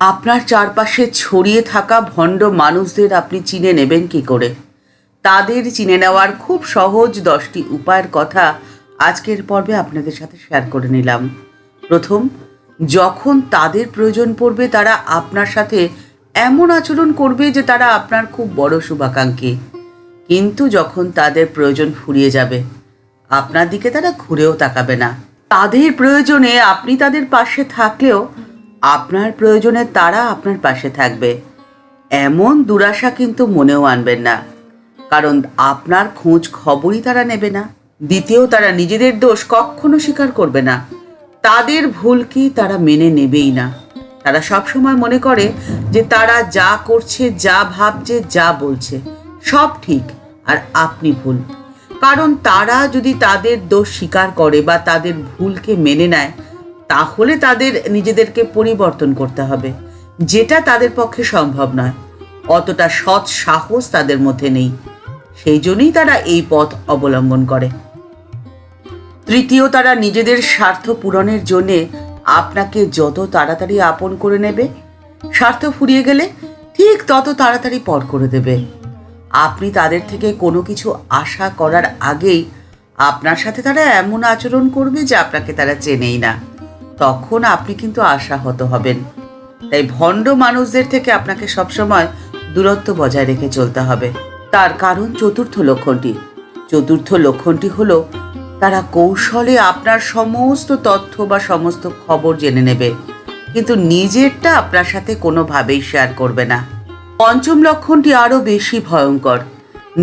আপনার চারপাশে ছড়িয়ে থাকা ভণ্ড মানুষদের আপনি চিনে নেবেন কি করে? তাদের চিনে নেওয়ার খুব সহজ দশটি উপায়ের কথা আজকের পর্বে আপনাদের সাথে শেয়ার করে নিলাম। প্রথম, যখন তাদের প্রয়োজন পড়বে, তারা আপনার সাথে এমন আচরণ করবে যে তারা আপনার খুব বড় শুভাকাঙ্ক্ষী। কিন্তু যখন তাদের প্রয়োজন ফুরিয়ে যাবে, আপনার দিকে তারা ঘুরেও তাকাবে না। তাদের প্রয়োজনে আপনি তাদের পাশে থাকলেও আপনার প্রয়োজনে তারা আপনার পাশে থাকবে। এমন দুরাশা কিন্তু মনেও আনবেন না। কারণ আপনার খোঁজ খবরই তারা নেবে না। দ্বিতীয়, তারা নিজেদের দোষ কখনো স্বীকার করবে না। তাদের ভুল কি তারা মেনে নেবেই না। তারা সবসময় মনে করে যে তারা যা করছে, যা ভাবছে, যা বলছে, সব ঠিক আর আপনি ভুল। কারণ তারা যদি তাদের দোষ স্বীকার করে বা তাদের ভুলকে মেনে নেয় তাহলে তাদের নিজেদেরকে পরিবর্তন করতে হবে। যেটা তাদের পক্ষে সম্ভব নয়। অতটা সৎ সাহস তাদের মধ্যে নেই। সেই জন্যই তারা এই পথ অবলম্বন করে। তৃতীয়, তারা নিজেদের স্বার্থ পূরণের জন্যে আপনাকে যত তাড়াতাড়ি আপন করে নেবে, স্বার্থ ফুরিয়ে গেলে ঠিক তত তাড়াতাড়ি পর করে দেবে। আপনি তাদের থেকে কোনো কিছু আশা করার আগেই আপনার সাথে তারা এমন আচরণ করবে যে আপনাকে তারা চেনেই না। তখন আপনি কিন্তু আশাহত হবেন। তাই ভণ্ড মানুষদের থেকে আপনাকে সবসময় দূরত্ব বজায় রেখে চলতে হবে। তার কারণ চতুর্থ লক্ষণটি। চতুর্থ লক্ষণটি হলো, তারা কৌশলে আপনার সমস্ত তথ্য বা সমস্ত খবর জেনে নেবে, কিন্তু নিজেরটা আপনার সাথে কোনোভাবেই শেয়ার করবে না। পঞ্চম লক্ষণটি আরও বেশি ভয়ঙ্কর।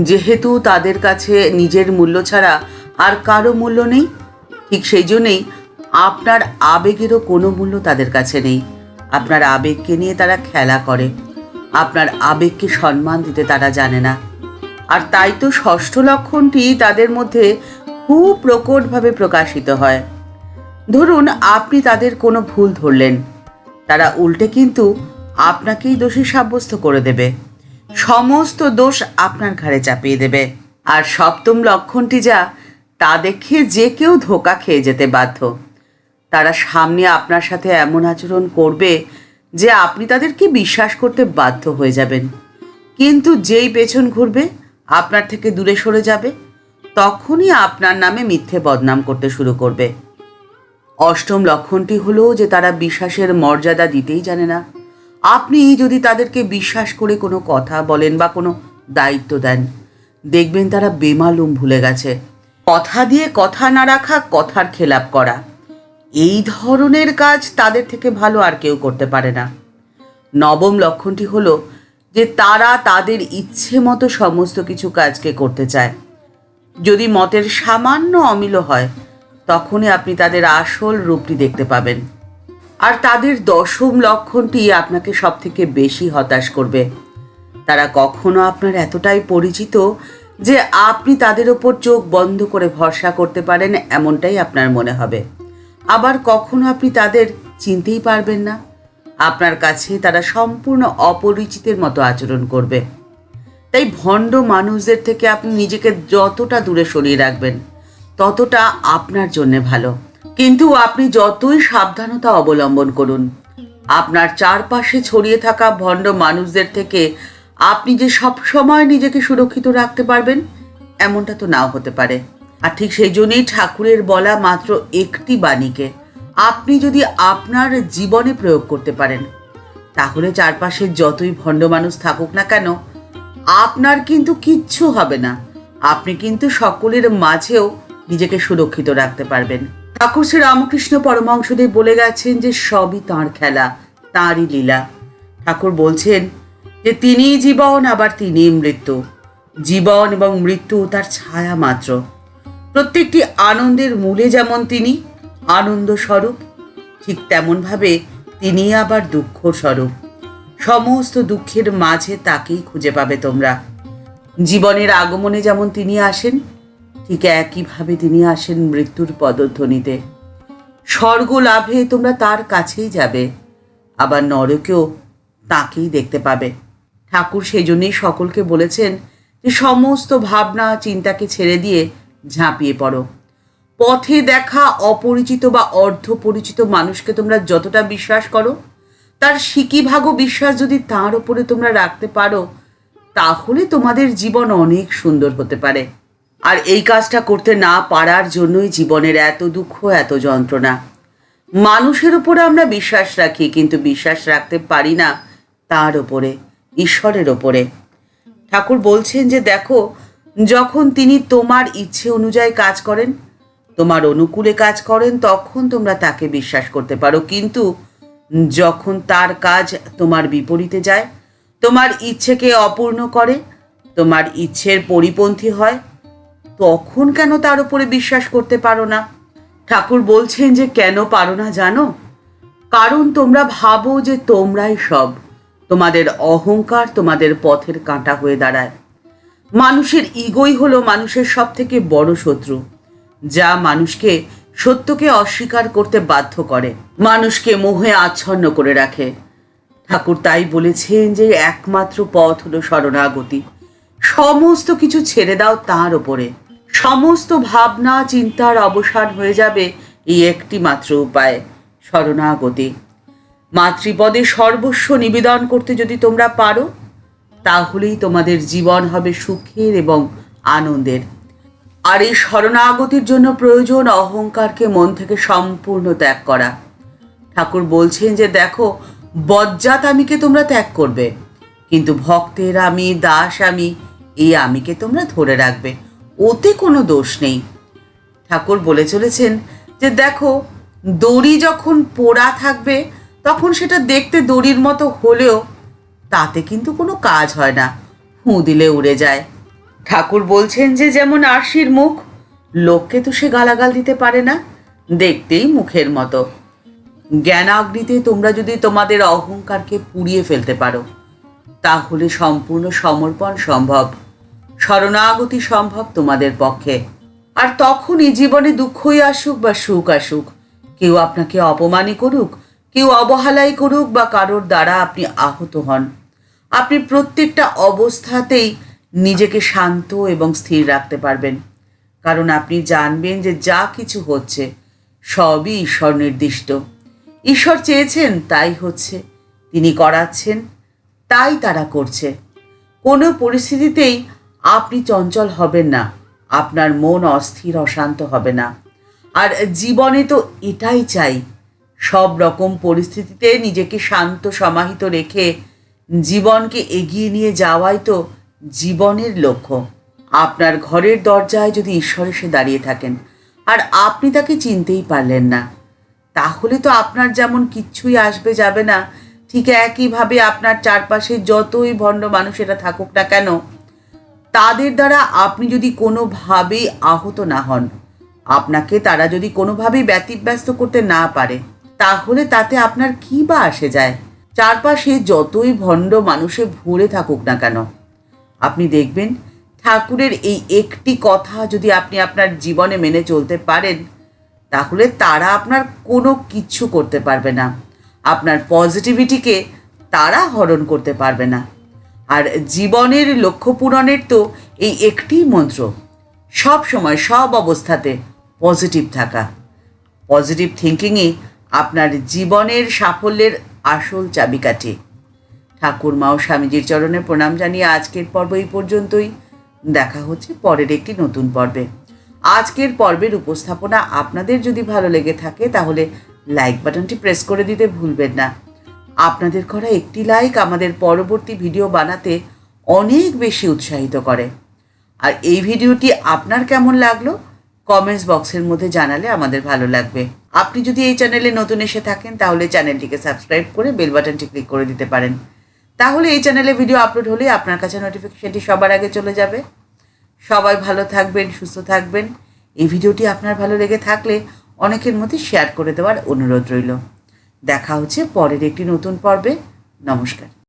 যেহেতু তাদের কাছে নিজের মূল্য ছাড়া আর কারও মূল্য নেই, ঠিক সেই জন্যেই আপনার আবেগেরও কোনো মূল্য তাদের কাছে নেই। আপনার আবেগকে নিয়ে তারা খেলা করে। আপনার আবেগকে সম্মান দিতে তারা জানে না। আর তাই তো ষষ্ঠ লক্ষণটি তাদের মধ্যে খুব প্রকটভাবে প্রকাশিত হয়। ধরুন, আপনি তাদের কোনো ভুল ধরলেন। তারা উল্টে কিন্তু আপনাকেই দোষী সাব্যস্ত করে দেবে। সমস্ত দোষ আপনার ঘাড়ে চাপিয়ে দেবে। আর সপ্তম লক্ষণটি যা, তা দেখে যে কেউ ধোকা খেয়ে যেতে বাধ্য। তারা সামনে আপনার সাথে এমন আচরণ করবে যে আপনি তাদেরকে বিশ্বাস করতে বাধ্য হয়ে যাবেন। কিন্তু যেই পেছন ঘুরবে, আপনার থেকে দূরে সরে যাবে, তখনই আপনার নামে মিথ্যে বদনাম করতে শুরু করবে। অষ্টম লক্ষণটি হলো যে তারা বিশ্বাসের মর্যাদা দিতেই জানে না। আপনি যদি তাদেরকে বিশ্বাস করে কোনো কথা বলেন বা কোনো দায়িত্ব দেন, দেখবেন তারা বেমালুম ভুলে গেছে। কথা দিয়ে কথা না রাখা কথার খেলাপ করা। এই ধরনের কাজ তাদের থেকে ভালো আর কেউ করতে পারে না। নবম লক্ষণটি হলো যে তারা তাদের ইচ্ছে মতো সমস্ত কিছু কাজকে করতে চায়। যদি মতের সামান্য অমিল হয়, তখনই আপনি তাদের আসল রূপটি দেখতে পাবেন। আর তাদের দশম লক্ষণটি আপনাকে সব থেকে বেশি হতাশ করবে। তারা কখনো আপনার এতটাই পরিচিত যে আপনি তাদের ওপর চোখ বন্ধ করে ভরসা করতে পারেন, এমনটাই আপনার মনে হবে। আবার কখনো আপনি তাদের চিনতেই পারবেন না। আপনার কাছে তারা সম্পূর্ণ অপরিচিতের মতো আচরণ করবে। তাই ভণ্ড মানুষদের থেকে আপনি নিজেকে যতটা দূরে সরিয়ে রাখবেন, ততটা আপনার জন্যে ভালো। কিন্তু আপনি যতই সাবধানতা অবলম্বন করুন, আপনার চারপাশে ছড়িয়ে থাকা ভণ্ড মানুষদের থেকে আপনি যে সব সময় নিজেকে সুরক্ষিত রাখতে পারবেন, এমনটা তো নাও হতে পারে। আর ঠিক সেই জন্যই ঠাকুরের বলা মাত্র একটি বাণীকে আপনি যদি আপনার জীবনে প্রয়োগ করতে পারেন, তাহলে চারপাশে যতই ভণ্ড মানুষ থাকুক না কেন, আপনার কিন্তু কিচ্ছু হবে না। আপনি কিন্তু সকলের মাঝেও নিজেকে সুরক্ষিত রাখতে পারবেন। ঠাকুর শ্রী রামকৃষ্ণ পরমাংশদেব বলে গেছেন যে, সবই তাঁর খেলা, তাঁরই লীলা। ঠাকুর বলছেন যে, তিনিই জীবন, আবার তিনিই মৃত্যু। জীবন এবং মৃত্যু তার ছায়া মাত্র। প্রত্যেকটি আনন্দের মূলে যেমন তিনি, আনন্দ স্বরূপ, ঠিক তেমনভাবে তিনি আবার দুঃখ স্বরূপ। সমস্ত দুঃখের মাঝে তাকেই খুঁজে পাবে তোমরা। জীবনের আগমনে যেমন তিনি আসেন, ঠিক একইভাবে তিনি আসেন মৃত্যুর পদধ্বনিতে। স্বর্গ লাভে তোমরা তার কাছেই যাবে, আবার নরকেও তাকেই দেখতে পাবে। ঠাকুর সেই জন্যই সকলকে বলেছেন যে সমস্ত ভাবনা, চিন্তাকে ছেড়ে দিয়ে ঝাঁপিয়ে পড়ো। পথে দেখা অপরিচিত বা অর্ধ পরিচিত মানুষকে তোমরা যতটা বিশ্বাস করো, তার সিকিভাগও বিশ্বাস যদি তার উপরে তোমরা রাখতে পারো, তাহলে তোমাদের জীবন অনেক সুন্দর হতে পারে। আর এই কাজটা করতে না পারার জন্যই জীবনের এত দুঃখ, এত যন্ত্রণা। মানুষের উপরে আমরা বিশ্বাস রাখি, কিন্তু বিশ্বাস রাখতে পারি না তার ওপরে, ঈশ্বরের ওপরে। ঠাকুর বলছেন যে, দেখো যখন তিনি তোমার ইচ্ছে অনুযায়ী কাজ করেন, তোমার অনুকূলে কাজ করেন, তখন তোমরা তাকে বিশ্বাস করতে পারো। কিন্তু যখন তার কাজ তোমার বিপরীতে যায়, তোমার ইচ্ছেকে অপূর্ণ করে, তোমার ইচ্ছের পরিপন্থী হয়, তখন কেন তার উপরে বিশ্বাস করতে পারো না? ঠাকুর বলছেন যে, কেন পারো না জানো? কারণ তোমরা ভাবো যে তোমরাই সব। তোমাদের অহংকার তোমাদের পথের কাঁটা হয়ে দাঁড়ায়। মানুষের ইগোই হলো মানুষের সব থেকে বড় শত্রু, যা মানুষকে সত্যকে অস্বীকার করতে বাধ্য করে, মানুষকে মোহে আচ্ছন্ন করে রাখে। ঠাকুর তাই বলেছেন যে একমাত্র পথ হলো শরণাগতি। সমস্ত কিছু ছেড়ে দাও তাঁর ওপরে। সমস্ত ভাবনা, চিন্তার অবসান হয়ে যাবে এই একটি মাত্র উপায়, শরণাগতি। মাতৃপদে সর্বস্ব নিবেদন করতে যদি তোমরা পারো তাহলেই তোমাদের জীবন হবে সুখের এবং আনন্দের। আর এই শরণাগতির জন্য প্রয়োজন অহংকারকে মন থেকে সম্পূর্ণ ত্যাগ করা। ঠাকুর বলছেন যে, দেখো, বজ্জাত আমিকে তোমরা ত্যাগ করবে, কিন্তু ভক্তের আমি, দাস আমি, এই আমিকে তোমরা ধরে রাখবে। ওতে কোনো দোষ নেই। ঠাকুর বলে চলেছেন যে, দেখো, দড়ি যখন পোড়া থাকবে, তখন সেটা দেখতে দড়ির মতো হলেও তাতে কিন্তু কোনো কাজ হয় না। ফুঁ দিলে উড়ে যায়। ঠাকুর বলছেন যে যেমন আরশির মুখ, লোককে তো সে গালাগাল দিতে পারে না, দেখতেই মুখের মতো। জ্ঞানাগ্নিতে তোমরা যদি তোমাদের অহংকারকে পুড়িয়ে ফেলতে পারো, তাহলে সম্পূর্ণ সমর্পণ সম্ভব, শরণাগতি সম্ভব তোমাদের পক্ষে। আর তখনই জীবনে দুঃখই আসুক বা সুখ আসুক, কেউ আপনাকে অপমানই করুক কেউ অবহেলাই করুক বা কারোর দ্বারা আপনি আহত হন। আপনি প্রত্যেকটা অবস্থাতেই নিজেকে শান্ত এবং স্থির রাখতে পারবেন। কারণ আপনি জানবেন যে যা কিছু হচ্ছে, সবই ঈশ্বর নির্দিষ্ট। ঈশ্বর চেয়েছেন, তাই হচ্ছে। তিনি করাচ্ছেন, তাই তারা করছে। কোনো পরিস্থিতিতেই আপনি চঞ্চল হবেন না, আপনার মন অস্থির, অশান্ত হবে না। আর জীবনে তো এটাই চাই সব রকম পরিস্থিতিতে নিজেকে শান্ত, সমাহিত রেখে জীবনকে এগিয়ে নিয়ে যাওয়াই তো জীবনের লক্ষ্য। আপনার ঘরের দরজায় যদি ঈশ্বর এসে দাঁড়িয়ে থাকেন, আর আপনি তাকে চিনতেই পারলেন না, তাহলে তো আপনার যেমন কিচ্ছুই আসবে যাবে না, ঠিক একইভাবে আপনার চারপাশে যতই ভণ্ড মানুষেরা থাকুক না কেন, তাদের দ্বারা আপনি যদি কোনোভাবেই আহত না হন, আপনাকে তারা যদি কোনোভাবেই ব্যতিব্যস্ত করতে না পারে তাহলে তাতে আপনার কী বা আসে যায়? চারপাশে যতই ভণ্ড মানুষে ভরে থাকুক না কেন। আপনি দেখবেন, ঠাকুরের এই একটি কথা যদি আপনি আপনার জীবনে মেনে চলতে পারেন, তাহলে তারা আপনার কোনো কিচ্ছু করতে পারবে না। আপনার পজিটিভিটিকে তারা হরণ করতে পারবে না। আর জীবনের লক্ষ্য পূরণের তো এই একটি মন্ত্র। সব সময় সব অবস্থাতে পজিটিভ থাকা। পজিটিভ থিঙ্কিংই আপনার জীবনের সাফল্যের আসল চাবিকাঠি। ঠাকুর মা ও স্বামীজির চরণে প্রণাম জানিয়ে আজকের পর্ব এই পর্যন্তই। দেখা হচ্ছে পরের একটি নতুন পর্বে। আজকের পর্বের উপস্থাপনা আপনাদের যদি ভালো লেগে থাকে তাহলে লাইক বাটনটি প্রেস করে দিতে ভুলবেন না। আপনাদের করা একটি লাইক আমাদের পরবর্তী ভিডিও বানাতে অনেক বেশি উৎসাহিত করে। আর এই ভিডিওটি আপনার কেমন লাগল? কমেন্টস বক্সের মধ্যে জানালে আমাদের ভালো লাগবে। আপনি যদি এই চ্যানেলে নতুন এসে থাকেন, তাহলে চ্যানেলটিকে সাবস্ক্রাইব করে বেল বাটনটি ক্লিক করে দিতে পারেন। তাহলে এই চ্যানেলে ভিডিও আপলোড হলে আপনার কাছে নোটিফিকেশনটি সবার আগে চলে যাবে। সবাই ভালো থাকবেন, সুস্থ থাকবেন। এই ভিডিওটি আপনার ভালো লেগে থাকলে অনেকের মধ্যে শেয়ার করে দেওয়ার অনুরোধ রইল। দেখা হচ্ছে পরের একটি নতুন পর্বে। নমস্কার।